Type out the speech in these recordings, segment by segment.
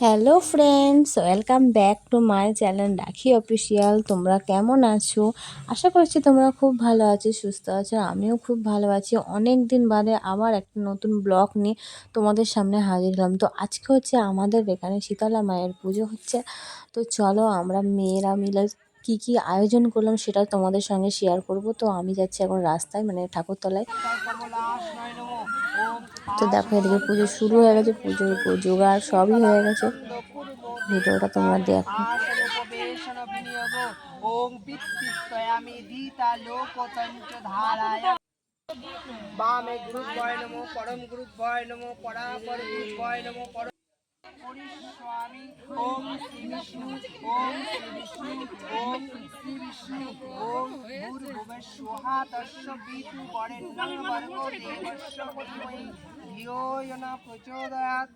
Hello friends welcome back to my channel Rakhi official তোমরা কেমন আছো? আশা করছি তোমরা খুব ভালো আছো, সুস্থ আছো। আমিও খুব ভালো আছি। অনেক দিন বাদে আবার একটা নতুন ব্লগ নিয়ে তোমাদের সামনে হাজির হলাম। তো আজকে হচ্ছে আমাদের এখানে শীতলা মায়ের পুজো হচ্ছে। তো চলো আমরা মেয়েরা মিলে কি কি আয়োজন করলাম সেটা তোমাদের সঙ্গে শেয়ার করব। তো আমি যাচ্ছি এখন রাস্তায় মানে ঠাকুরতলায়। তো দেখো এদিকে পুজো শুরু হয়ে গেছে পুজোর জোগাড় সবই হয়ে গেছে ভিডিওটা তোমরা দেখো ওম বামে গুরুভয় নমো পরম গুরুভয় নমো পরাপর গুরুভয় নমো পরম বিতু বরেণ্যং ভর্গো দেবস্য ধীমহি ભજીઓ એના પ્રચોદયાત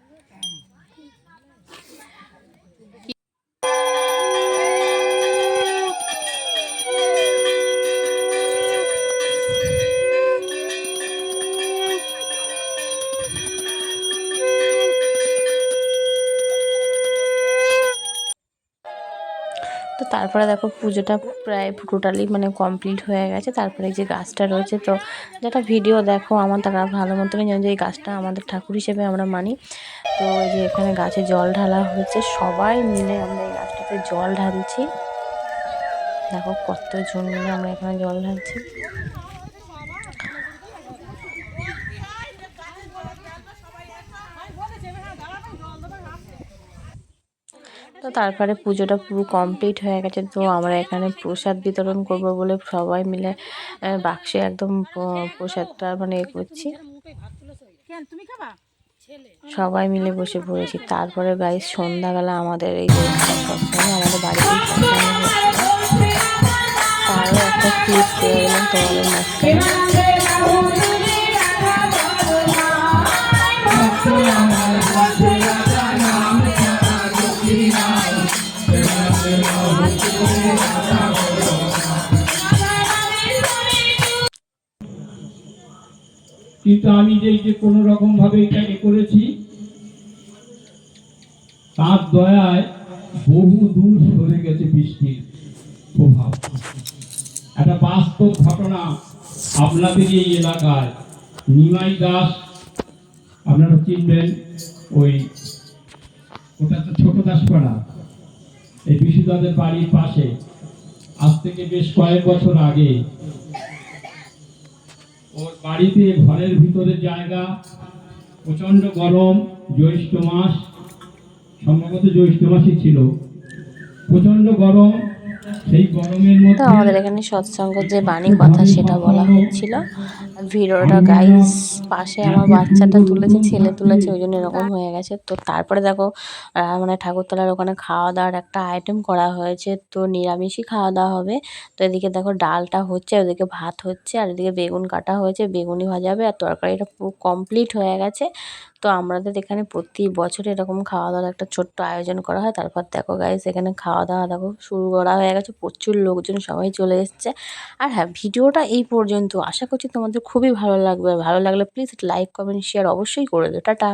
তো তারপরে দেখো পুজোটা প্রায় টোটালি মানে কমপ্লিট হয়ে গেছে। তারপরে যে গাছটা রয়েছে তো যেটা ভিডিও দেখো, আমার তারা ভালো মতো জানো যে এই গাছটা আমাদের ঠাকুর হিসেবে আমরা মানি। তো যে এখানে গাছে জল ঢালা হয়েছে। সবাই মিলে আমরা এই গাছটাতে জল ঢালছি। দেখো কতজন মিলে আমরা এখানে জল ঢালছি। তো তারপরে পুজোটা পুরো কমপ্লিট হয়ে গেছে। তো আমরা এখানে প্রসাদ বিতরণ করব বলে সবাই মিলে বাক্সে একদম প্রসাদটা মানে এ করছি। সবাই মিলে বসে পড়েছি। তারপরে গাইজ সন্ধ্যাবেলা আমাদের এই সবসময় আমাদের বাড়িতে তারও একটা ক্লিপ পেয়ে গেলাম তোমাদের মাঝখানে কিন্তু আমি যে যে কোনো রকম ভাবে এটাকে করেছি, তার দয়ায় বহু দূর সরে গেছে বৃষ্টির প্রভাব। একটা বাস্তব ঘটনা আপনাদের এই এলাকায়। নিমাই দাস, আপনারা চিনবেন, ওই ওটা তো ছোট দাসপাড়া। এই বিশুদাদের বাড়ির পাশে। আজ থেকে বেশ কয়েক বছর আগে ওর বাড়িতে ঘরের ভিতরে জায়গা, প্রচণ্ড গরম, জ্যৈষ্ঠ মাস, সম্ভবত জ্যৈষ্ঠ মাসই ছিল। প্রচণ্ড গরম তো আমাদের এখানে সৎসঙ্গ যে বাণী কথা সেটা বলা হচ্ছিল। ভিডিওটা গাইস পাশে আমার বাচ্চাটা তুলেছে ছেলে তুলেছে ওই জন্য এরকম হয়ে। গেছে। তো তারপরে দেখো মানে ঠাকুরতলার ওখানে খাওয়া দাওয়ার একটা আইটেম করা হয়েছে তো নিরামিষই খাওয়া দাওয়া হবে। তো এদিকে দেখো ডালটা হচ্ছে ওদিকে ভাত হচ্ছে আর এদিকে বেগুন কাটা হয়েছে বেগুনি ভাজা হবে আর তরকারিটা পুরো কমপ্লিট হয়ে গেছে। তো আমাদের এখানে প্রতি বছর এরকম খাওয়া দাওয়ার একটা ছোট্ট আয়োজন করা হয়। তারপর দেখো গাইস এখানে খাওয়া দাওয়া দেখো শুরু করা হয়ে গেছে। প্রচুর লোকজন সবাই চলে এসছে। আর হ্যাঁ ভিডিওটা এই পর্যন্ত। আশা করছি তোমাদের খুবই ভালো লাগবে। ভালো লাগলে প্লিজ লাইক কমেন্ট শেয়ার অবশ্যই করে দেবে টাটা।